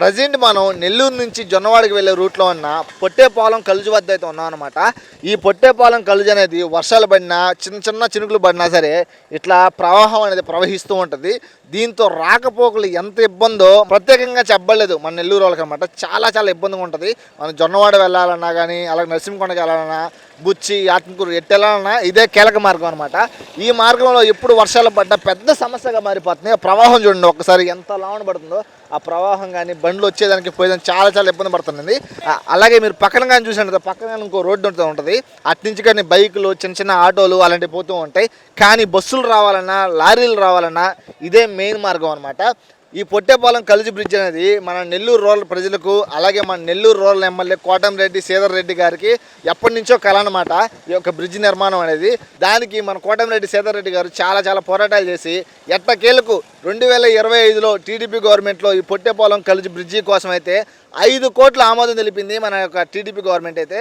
Present మనం నెల్లూరు నుంచి జొన్నవాడికి వెళ్ళే రూట్లో ఉన్న పొట్టేపాలెం కలుజు వద్ద అయితే ఉన్నాం అనమాట ఈ పొట్టేపాలెం కలుజు అనేది వర్షాలు పడినా చిన్న చిన్న చినుకులు పడినా సరే ఇట్లా ప్రవాహం అనేది ప్రవహిస్తూ ఉంటుంది. దీంతో రాకపోకలు ఎంత ఇబ్బందో ప్రత్యేకంగా చెప్పలేదు మన నెల్లూరు వాళ్ళకి అనమాట చాలా చాలా ఇబ్బందిగా ఉంటుంది. మనం జొన్నవాడ వెళ్ళాలన్నా కానీ అలాగే నరసింహకొండకి వెళ్ళాలన్నా బుచ్చి ఆత్మకూరు ఎట్టు వెళ్ళాలన్నా ఇదే కీలక మార్గం అనమాట ఈ మార్గంలో ఎప్పుడు వర్షాలు పడ్డా పెద్ద సమస్యగా మారిపోతుంది ఆ ప్రవాహం చూడండి ఒకసారి ఎంత లావణ పడుతుందో. ఆ ప్రవాహం కానీ బండ్లు వచ్చేదానికి పోయేదానికి చాలా చాలా ఇబ్బంది పడుతుంది అలాగే మీరు పక్కన కానీ చూసినట్టు పక్కన ఇంకో రోడ్డు ఉంటుంది ఉంటుంది. అటు నుంచి కానీ బైకులు చిన్న చిన్న ఆటోలు అలాంటివి పోతూ ఉంటాయి. కానీ బస్సులు రావాలన్నా లారీలు రావాలన్నా ఇదే మెయిన్ మార్గం అనమాట ఈ పొట్టేపాలెం కలిసి బ్రిడ్జ్ అనేది మన నెల్లూరు రూరల్ ప్రజలకు అలాగే మన నెల్లూరు రూరల్ ఎమ్మెల్యే కోటంరెడ్డి శ్రీధర్ రెడ్డి గారికి ఎప్పటి నుంచో కల అనమాట ఈ యొక్క బ్రిడ్జ్ నిర్మాణం అనేది. దానికి మన కోటంరెడ్డి శ్రీధర్ రెడ్డి గారు చాలా చాలా పోరాటాలు చేసి ఎట్టకేలకు రెండు వేల ఇరవై ఐదులో టీడీపీ గవర్నమెంట్లో ఈ పొట్టేపాలెం కలిసి బ్రిడ్జి కోసం అయితే ఐదు కోట్ల ఆమోదం తెలిపింది మన యొక్క టీడీపీ గవర్నమెంట్ అయితే.